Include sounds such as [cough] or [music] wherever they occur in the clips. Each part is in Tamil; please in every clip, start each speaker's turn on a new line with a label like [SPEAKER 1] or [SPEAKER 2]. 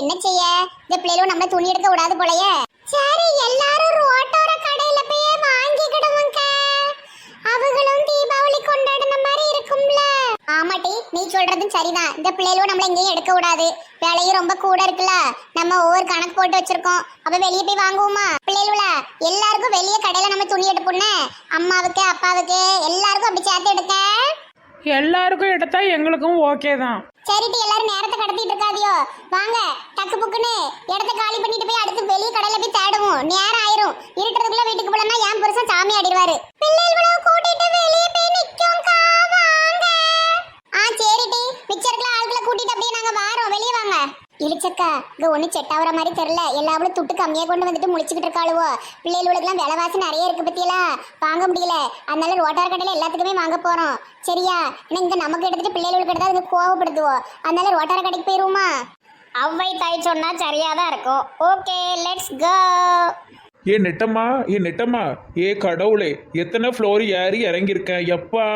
[SPEAKER 1] என்ன செய்ய? இந்த பிள்ளைகளும் நம்ம துணி எடுக்க விடாது போலயே. சரி எல்லாரும் ரோட்டோர கடையில போய் வாங்கிக்கிடுவோங்க அவங்களும் தீபாவளி கொண்டாடின மாதிரி இருக்கும்ல. ஆமாட்டி நீ சொல்றதும் சரிதான். இந்த பிள்ளைகளும் நம்மள எங்கேயும் எடுக்க விடாது. வேலையும் ரொம்ப கூட இருக்குல்ல. நம்ம ஒவ்வொரு கணக்கு போட்டு வச்சிருக்கோம். அப்ப வெளியே போய் வாங்குவோமா? பிள்ளைகள எல்லாருக்கும் வெளியே கடையில நம்ம துணி எடுப்போம்னு? அம்மாவுக்கு அப்பாவுக்கு எல்லாருக்கும் அப்படி சேர்த்து எடுக்க?
[SPEAKER 2] எல்லாருக்கும் எடுத்தா எங்களுக்கும் ஓகே தான்.
[SPEAKER 1] சரிட்டு எல்லாரும் நேரத்தை கடத்திட்டு இருக்காதியோ. வாங்க டக்கு புக்குன்னு இடத்த காலி பண்ணிட்டு போய் அடுத்து வெளிய கடையில போய் தேடுவோம். நேரம் ஆயிரும். இருட்டுறதுக்குள்ள வீட்டுக்கு போலன்னா என் புருஷன் சாமி ஆடிடுவாரு பிள்ளைகளை கூட்டிட்டு வெளிய போய் நிக்கோம்க்கா வாங்க ஆ சரிட்டி மிச்சம் இருக்கிற ஆட்களை கூட்டிட்டு அப்படியே நாங்க வாரோம் வெளிய வாங்க இழிச்சக்கா ஒன்றும் செட் மாதிரி தெரியல. எல்லாவளும் துட்டு கம்மியாக கொண்டு வந்துட்டு முடிச்சுக்கிட்டு இருக்காளுவோ. பிள்ளைகளுக்கெல்லாம் விலைவாசி நிறைய இருக்கு பற்றியெல்லாம் வாங்க முடியல. அதனால ரோட்டார் கடையில் எல்லாத்துக்குமே வாங்க போகிறோம் சரியா? ஏன்னா இங்கே நமக்கு எடுத்துட்டு பிள்ளைகளுக்கு எடுத்தா அதுங்க கோவப்படுத்துவோம் அதனால ரோட்டார் கடைக்கு போயிடுவோமா அவ்வை தாய் சொன்னா சரியா தான் இருக்கும். ஓகே லெட்ஸ் கோ
[SPEAKER 3] ஏ நெட்டம்மா ஏ நெட்டம்மா. ஏ கடவுளே எத்தனை ஃப்ளோர் ஏறி இறங்கியிருக்கேன். எப்பா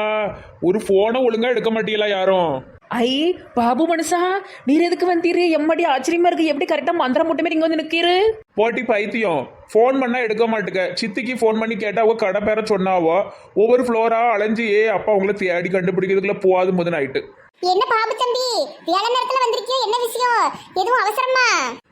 [SPEAKER 3] ஒரு ஃபோனை ஒழுங்காக எடுக்க மாட்டீங்களா யாரும்?
[SPEAKER 2] ஐ பாபு மனுஷா நீர் எதுக்கு வந்தீரு? எம்மடி ஆச்சரியமா இருக்கு. எப்படி கரெக்டா மந்திரம் மட்டுமே இங்க வந்து நிக்கிறீரு
[SPEAKER 3] போட்டி பைத்தியம். ஃபோன் பண்ணா எடுக்க மாட்டுக்க. சித்திக்கு ஃபோன் பண்ணி கேட்டா அவ கடை பேர சொன்னாவோ? ஒவ்வொரு ஃப்ளோரா அலைஞ்சு ஏ அப்பா உங்களை தேடி கண்டுபிடிக்கிறதுக்குள்ள போகாது முதன் ஆயிட்டு
[SPEAKER 1] என்ன பாபு தம்பி? வேலை நேரத்துல வந்திருக்கியோ? என்ன விஷயம்? எதுவும் அவசரமா?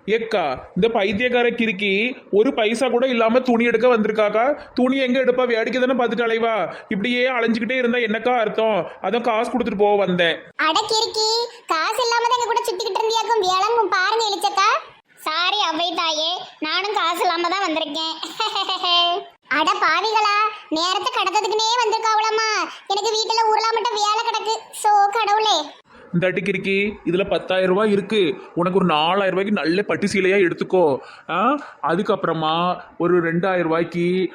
[SPEAKER 3] ஏக்கா இந்த பைத்தியக்கார கிறுக்கி ஒரு பைசா கூட இல்லாம துணி எடுக்க வந்திருக்காக்கா? துணி எங்க எடுப்பா? வேடிக்கை தானே பார்த்துட்டு அலைவா? இப்படியே அலைஞ்சுக்கிட்டே இருந்தா என்னக்கா அர்த்தம்? அதான் காசு கொடுத்துட்டு போக வந்தேன்.
[SPEAKER 1] அடக்கிருக்கி காசு இல்லாம தான் எங்க கூட சுத்திக்கிட்டு இருந்தியாக்கும். வேளங்கும் பாருங்க இழிச்சக்கா சாரி அவ்வை தாயே நானும் காசு இல்லாம தான் வந்திருக்கேன். [laughs] அட பாவிகளா நேரத்தை கடத்ததுக்குனே வந்திருக்காவளம்மா எனக்கு வீட்டுல உருளா மட்டும் வேலை கிடக்கு. சோ கடவுளே.
[SPEAKER 3] இந்த அட்டி கிறுக்கி இதுல பத்தாயிரம் ரூபாய் இருக்கு. உனக்கு ஒரு நாலாயிரம் ரூபாய்க்கு நல்ல பட்டு சீலையா எடுத்துக்கோ. ஆ? அதுக்கப்புறமா ஒரு ரெண்டாயிரம் ரூபாய்க்கு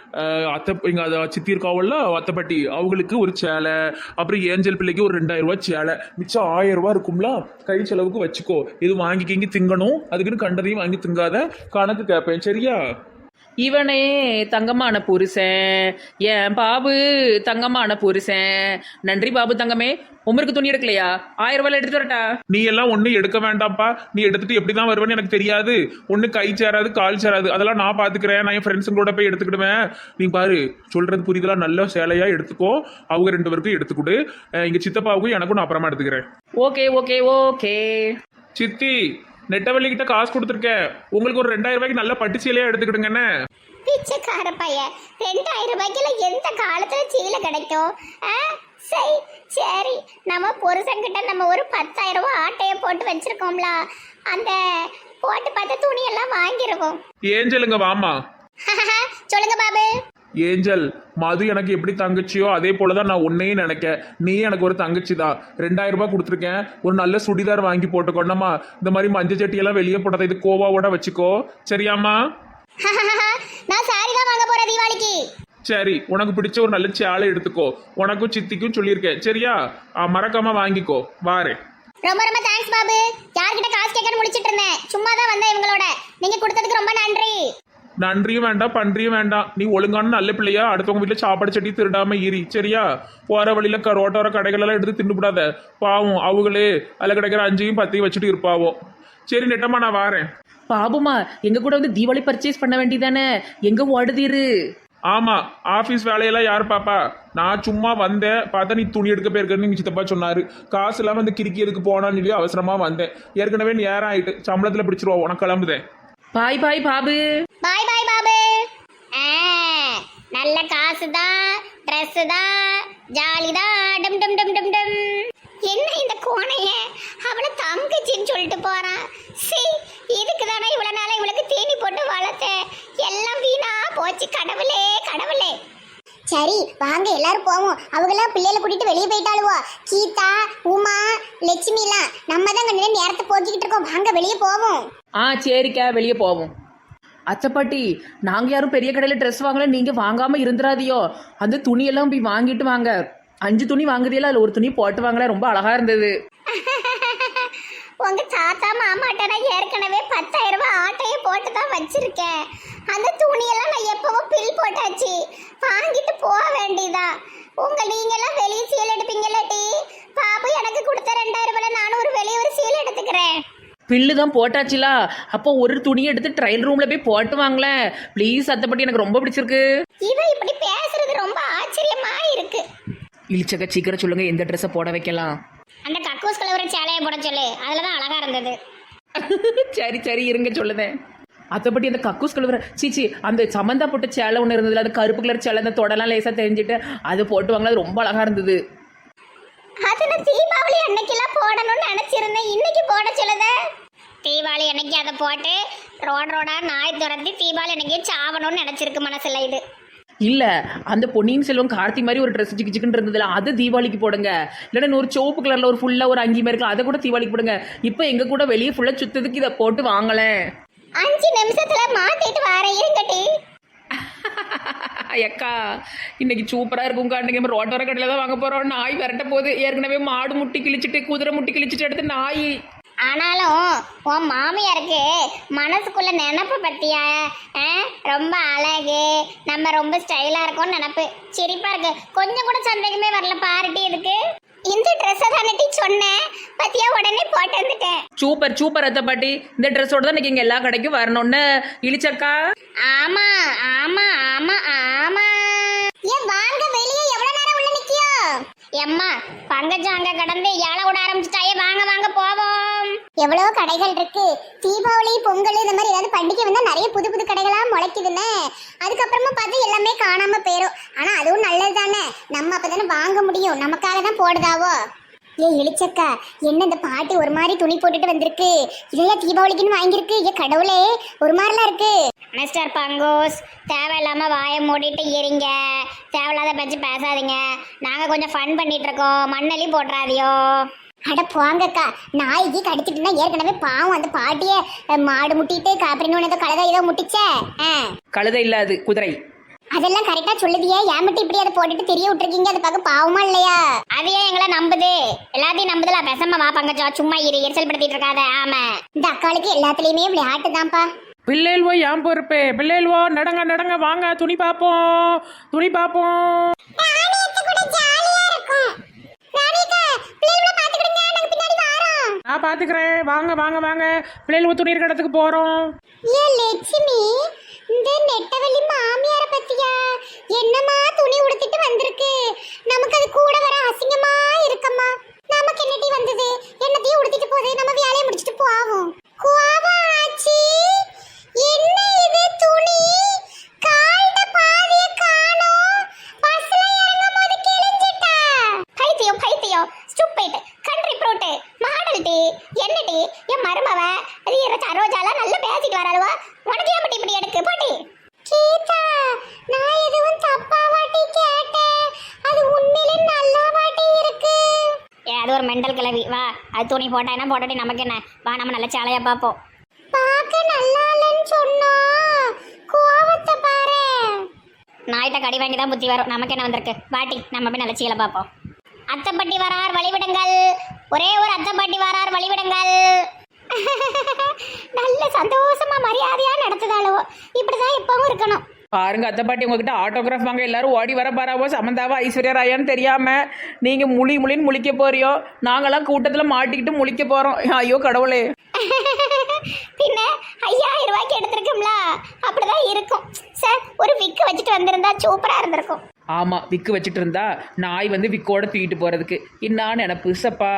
[SPEAKER 3] அத்தை எங்க அதை சித்தி இருக்காவல்ல அத்தைப்பட்டி அவங்களுக்கு ஒரு சேலை. அப்புறம் ஏஞ்சல் பிள்ளைக்கு ஒரு ரெண்டாயிரம் ரூபாய் சேலை. மிச்சம் ஆயிரம் ரூபாய் இருக்கும்ல கை செலவுக்கு வச்சுக்கோ. இது வாங்கிக்கிங்க திங்கணும். அதுக்குன்னு கண்டதையும் வாங்கி திங்காத கணக்கு கேட்பேன் சரியா?
[SPEAKER 2] இவனே தங்கமான புருஷன். ஏன் பாபு தங்கமான புருஷன். நன்றி பாபு தங்கமே. உமருக்கு துணி எடுக்கலையா? ஆயிரம் ரூபாய் எடுத்துட்டு வரட்டா?
[SPEAKER 3] நீ எல்லாம் ஒன்றும் எடுக்க வேண்டாம்ப்பா. நீ எடுத்துட்டு எப்படி தான் வருவேன்னு எனக்கு தெரியாது. ஒன்று கை சேராது கால் சேராது. அதெல்லாம் நான் பார்த்துக்கிறேன் நான் என் ஃப்ரெண்ட்ஸுங்களோட போய் எடுத்துக்கிடுவேன். நீ பாரு சொல்றது புரியுதெல்லாம் நல்ல சேலையா எடுத்துக்கோ. அவங்க ரெண்டு பேருக்கும் எடுத்துக்கிடு. இங்க சித்தப்பாவுக்கும் எனக்கும் நான் அப்புறமா எடுத்துக்கிறேன்.
[SPEAKER 2] Okay okay okay.
[SPEAKER 3] சித்தி கிட்ட காசு கொடுத்துருக்கேன் உங்களுக்கு ஒரு ரெண்டாயிரம் ரூபாய்க்கு நல்ல பட்டு சேலையா எடுத்துக்கிடுங்கண்ணே.
[SPEAKER 1] பிச்சைக்கார பையன் ரெண்டாயிரம் ரூபாய்க்குல எந்த காலத்துல சீலை கிடைக்கும்? சரி சரி. நம்ம புருஷன்கிட்ட நம்ம ஒரு பத்தாயிரம் ரூபாய் ஆட்டையை போட்டு வச்சிருக்கோம்ல. அந்த போட்டு பார்த்த துணியெல்லாம் வாங்கிருவோம்.
[SPEAKER 3] ஏஞ்சலுங்க வாமா
[SPEAKER 1] பாபு [laughs]
[SPEAKER 3] ஏஞ்சல் மது எனக்கு எப்படி தங்கச்சியோ அதே போல தான் நான் உன்னையும் நினைக்க நீ எனக்கு ஒரு தங்கச்சி தான் ரெண்டாயிரம் ரூபாய் கொடுத்துருக்கேன். ஒரு நல்ல சுடிதார் வாங்கி போட்டுக்கொண்டமா இந்த மாதிரி மஞ்சள் சட்டியெல்லாம் வெளியே போட்டதை இது கோவாவோட வச்சுக்கோ. சரியாம்மா? [laughs]
[SPEAKER 1] நான் சாரி தான் வாங்க போறேன் தீபாவளிக்கு.
[SPEAKER 3] சரி உனக்கு பிடிச்ச ஒரு நல்ல சேலை எடுத்துக்கோ. உனக்கும் சித்திக்கும் சொல்லியிருக்கேன். சரியா? மறக்காம வாங்கிக்கோ. வாரேன்
[SPEAKER 1] ரொம்ப ரொம்ப தேங்க்ஸ் பாபு. யார்கிட்ட காசு கேட்கன்னு முடிச்சிட்டு இருந்தேன். சும்மா தான் வந்தேன் இவங்களோட. நீங்க கொடுத்ததுக்கு ரொம்ப நன்றி.
[SPEAKER 3] நன்றியும் வேண்டாம் பன்றியும் வேண்டாம். நீ ஒழுங்கான நல்ல பிள்ளையா அடுத்தவங்க வீட்டில் சாப்பாடு சட்டி திருடாம ஈரி சரியா? போற வழியில க- ரோட்டோர கடைகள் எல்லாம் எடுத்து தின்னுபிடாத. பாவம் அவங்களே அதில் கிடைக்கிற அஞ்சையும் பத்தையும் வச்சுட்டு இருப்பாவோ. சரி நெட்டம்மா நான் வாரேன்.
[SPEAKER 2] பாபுமா எங்க கூட வந்து தீபாவளி பர்ச்சேஸ் பண்ண வேண்டியதானே? எங்க ஓடுதீரு
[SPEAKER 3] ஆமா ஆபீஸ் வேலையெல்லாம் யார் பாப்பா? நான் சும்மா வந்தேன் பார்த்தா நீ துணி எடுக்க போயிருக்கன்னு நீங்க சித்தப்பா சொன்னாரு. காசு இல்லாம இந்த கிறுக்கி எதுக்கு போனான்னு சொல்லி அவசரமா வந்தேன். ஏற்கனவே நேரம் ஆயிட்டு சம்பளத்துல பிடிச்சிருவா உனக்கு கிளம்புதேன்.
[SPEAKER 2] பாய் பாய் பாபு.
[SPEAKER 1] பாய் பாய் பாபு. ஆ, நல்ல காசு தான் ட்ரெஸ் தான் ஜாலி தான் டம் டம் டம் டம் டம். என்ன இந்த கோணைய? அவளை தங்கச்சின்னு சொல்லிட்டு போறான் சி இதுக்கு தானே இவ்வளவு நாளா இவளுக்கு தீனி போட்டு வளர்த்தேன் எல்லாம் வீணா போச்சு கடவுளே கடவுளே. சரி வாங்க எல்லாரும் போவோம். அவங்களாம் பிள்ளைகளை கூட்டிட்டு வெளியே போயிட்டாளுவோ. கீதா உமா லட்சுமிலாம் நம்ம தான் கண்டு நேரத்தை போக்கிக்கிட்டு இருக்கோம். வாங்க வெளியே போவோம்.
[SPEAKER 2] ஆ சரிக்கா வெளியே போவோம். அச்சப்பாட்டி நாங்கள் யாரும் பெரிய கடையில் ட்ரெஸ் வாங்கல நீங்கள் வாங்காமல் இருந்துடாதியோ அந்த துணியெல்லாம் போய் வாங்கிட்டு வாங்க. அஞ்சு துணி வாங்குதியಲ್ಲ அதில் ஒரு துணி போட்டு வாங்கல ரொம்ப அழகாக இருந்தது. [laughs]
[SPEAKER 1] உங்க தாத்தா மாமாட்ட நான் ஏற்கனவே பத்தாயிரம் ரூபாய் ஆட்டையை போட்டு தான் வச்சிருக்கேன். அந்த துணியெல்லாம் நான் எப்பவும் பில் போட்டாச்சு. வாங்கிட்டு போக வேண்டியதா? உங்க நீங்க எல்லாம் வெளியே சீல் எடுப்பீங்கல்ல டி பாபு எனக்கு கொடுத்த ரெண்டாயிரம் ரூபாய் நானும் ஒரு வெளியே ஒரு சீல் எடுத்துக்கிறேன்.
[SPEAKER 2] பில்லு தான் போட்டாச்சுலா. அப்போ ஒரு துணியை எடுத்து ட்ரையல் ரூம்ல போய் போட்டு வாங்களேன் ப்ளீஸ் அத்தைப்பட்டி எனக்கு ரொம்ப பிடிச்சிருக்கு.
[SPEAKER 1] இவ இப்படி பேசுறது ரொம்ப ஆச்சரியமா இருக்கு.
[SPEAKER 2] இழிச்சக்க சீக்கிரம் சொல்லுங்க எந்த ட்ரெஸ்ஸை போட வைக்கலாம்?
[SPEAKER 1] அந்த கக்கூஸ் கலவர சேலையை போட சொல்லு. அதுலதான் அழகா இருந்தது. [laughs]
[SPEAKER 2] சரி சரி இருங்க சொல்லுதேன். அத்தைப்பட்டி அந்த கக்கூஸ் கழுவுற சீச்சி அந்த சமந்தா போட்ட சேலை ஒன்று இருந்ததுல அந்த கருப்பு கலர் சேலை அந்த தொடலாம் லேசாக தெரிஞ்சுட்டு அதை போட்டு வாங்கலாம் அது ரொம்ப அழகா இருந்தது.
[SPEAKER 1] அது நான் தீபாவளி அன்னைக்கெல்லாம் போடணும்னு நினைச்சிருந்தேன். இன்னைக்கு போட சொல்லுத. தீபாவளி அன்னைக்கு அதை போட்டு ரோட் ரோடா நாய் துரத்தி தீபாவளி அன்னைக்கு சாவணும்னு நினைச்சிருக்கு மனசுல இது.
[SPEAKER 2] இல்ல அந்த பொன்னியின் செல்வம் கார்த்தி மாதிரி ஒரு ட்ரெஸ் சிக்கு சிக்குன்னு இருந்ததுல அதை தீபாவளிக்கு போடுங்க. இல்லைன்னா ஒரு சிவப்பு கலர்ல ஒரு ஃபுல்லா ஒரு அங்கி மாதிரி அதை கூட தீபாவளிக்கு போடுங்க. இப்போ எங்க கூட வெளியே ஃபுல்லா சுத்ததுக்கு இதை போட்டு வாங்கலேன்
[SPEAKER 1] அஞ்சு நிமிஷத்துல மாத்திட்டு வரேன் இருங்கட்டி
[SPEAKER 2] அக்கா இன்னைக்கு சூப்பரா இருக்கும் நம்ம ரோட்டோர கடையில தான் வாங்க போறோம். நாய் விரட்ட போகுது. ஏற்கனவே மாடு முட்டி கிழிச்சிட்டு குதிரை முட்டி கிழிச்சிட்டு எடுத்து நாய்.
[SPEAKER 1] ஆனாலும் உன் மாமியாருக்கு மனசுக்குள்ள நினப்பு பத்தியா? ரொம்ப அழகு. நம்ம ரொம்ப ஸ்டைலா இருக்கோம்னு நினப்பு. சிரிப்பா இருக்கு. கொஞ்சம் கூட சந்தேகமே வரல. பாருட்டி இதுக்கு. இந்த ட்ரெஸ்ஸை தானே சொன்னேன். பத்தியா உடனே போட்டு வந்துட்டேன்.
[SPEAKER 2] சூப்பர் சூப்பர் அத்தை பாட்டி. இந்த ட்ரெஸ்ஸோட தான் இன்னைக்கு இங்க எல்லா கடைக்கும் வரணும்னு இழிச்சக்கா
[SPEAKER 1] ஆமா ஆமா ஆமா ஆமா. ஏன் வாங்க வெளியே எவ்வளவு நேரம் உள்ள நிக்கியோ? எம்மா பங்கஜம் அங்க கடந்து ஏழை விட ஆரம்பிச்சுட்டாயே. வாங்க வாங்க போவோம். எவ்வளவு கடைகள் இருக்கு. தீபாவளி பொங்கல் இந்த மாதிரி ஏதாவது பண்டிகை வந்தா நிறைய புது புது கடைகளா முளைக்குதுன்னு. அதுக்கப்புறமா பார்த்து எல்லாமே காணாம போயிரும். ஆனா அதுவும் நல்லது தானே நம்ம அப்பதானே வாங்க முடியும். நமக்காக தான் போடுதாவோ? ஏ இளிச்சக்கா என்ன இந்த பாட்டி ஒரு மாதிரி துணி போட்டுட்டு வந்திருக்கு? இல்லையா தீபாவளிக்குன்னு வாங்கியிருக்கு? ஏ கடவுளே ஒரு மாதிரிலாம் இருக்கு. மிஸ்டர் பங்கோஸ் தேவையில்லாம வாயை மூடிட்டு இருங்க. தேவையில்லாத பேச்சு பேசாதீங்க. நாங்க கொஞ்சம் ஃபன் பண்ணிட்டு இருக்கோம் மண்ணலி போட்டுறாதியோ. அட போங்கக்கா. நாய்க்கு கடிச்சிட்டுனா ஏற்கனவே பாவம். அந்த பாட்டியை மாடு முட்டிட்டு காப்பிரின்னு ஒன்று ஏதோ கலதை ஏதோ முட்டிச்சே. ஆ.
[SPEAKER 2] கழுதை இல்லாது குதிரை.
[SPEAKER 1] அதெல்லாம் கரெக்டா சொல்லுதியே. ஏன் மட்டும் இப்படி அதை போட்டுட்டு தெரிய விட்டுருக்கீங்க? அது பார்க்க பாவமா இல்லையா? அது ஏன் எங்களை நம்புது. எல்லாத்தையும் நம்புதுல. பேசாம வா பங்கஜா. சும்மா இரு எரிச்சல் படுத்திட்டு இருக்காத ஆமா. இந்த அக்காளுக்கு எல்லாத்துலயுமே விளையாட்டு தான்ப்பா.
[SPEAKER 2] பிள்ளைல்வோ ஏன் பொறுப்பு. பிள்ளைல்வோ நடங்க நடங்க. வாங்க துணி பார்ப்போம். துணி பார்ப்போம். நான் பாத்துக்கிறேன் வாங்க வாங்க வாங்க. பிள்ளைல்வோ துணி இருக்கிற இடத்துக்கு போறோம்.
[SPEAKER 1] லட்சுமி இந்த நெட்டவள்ளி மாமியார பத்தியா என்னமா துணி உடுத்திட்டு வந்திருக்கு நமக்கு அது கூட வர அசிங்கமா இருக்கம்மா நமக்கு என்னடி வந்தது என்னத்தையும் உடுத்திட்டு போகுது நம்ம வேலையை முடிச்சிட்டு போவோம் கோவா ஆச்சி என்ன இது துணி கால்ட பாதிய காணோம் பஸ்ல இறங்கும் போது கிழிஞ்சிட்டா பைத்தியம் பைத்தியம் ஸ்டூபிட் கண்ட்ரி ப்ரூட் மாடல் டி என்ன டி என் மருமவ அது இர சரோஜால நல்லா பேசிட்டு வராளுவா உனக்கு ஏன் பட்டி இப்படி எடுக்கு போட்டி கீதா நான் எதுவும் தப்பா வாட்டி கேட்டேன் அது உண்மையிலே நல்லா வாட்டி இருக்கு ஏ அது ஒரு மெண்டல் கிளவி. வா அது துணி போட்டா என்ன போட்டாட்டி நமக்கு என்ன? வா நம்ம நல்ல சேலையா பார்ப்போம். பார்க்க நல்லா இல்லைன்னு சொன்னா கோவத்தை பாரு. நாய்கிட்ட கடி வாங்கி தான் புத்தி வரும். நமக்கு என்ன வந்திருக்கு? பாட்டி நம்ம போய் நல்ல சீலை பார்ப்போம். அத்தப்பட்டி வரார் வழிவிடுங்கள். ஒரே ஒரு அத்தப்பட்டி வரார் வழிவிடுங்கள். [laughs] நல்ல சந்தோஷமா மரியாதையா நடத்துதாளுவோ இப்படிதான் எப்பவும் இருக்கணும்.
[SPEAKER 2] பாருங்க அத்தை பாட்டி உங்ககிட்ட ஆட்டோகிராஃப் வாங்க எல்லாரும் ஓடி வர பாராவோ சமந்தாவா ஐஸ்வர்யா ராயான்னு தெரியாம நீங்க முழி முழின்னு முழிக்க போறியோ? நாங்கெல்லாம் கூட்டத்துல மாட்டிக்கிட்டு முழிக்க போறோம். ஐயோ கடவுளே. [laughs]
[SPEAKER 1] பின்ன ஐயாயிரம் ரூபாய்க்கு எடுத்திருக்கோம்ல அப்படிதான் இருக்கும். சார் ஒரு விக்கு வச்சுட்டு வந்திருந்தா சூப்பரா இருந்திருக்கும்.
[SPEAKER 2] ஆமா விக்கு வச்சுட்டு இருந்தா நாய் வந்து விக்கோட தூக்கிட்டு போறதுக்கு. இன்னா நினப்பு சப்பா?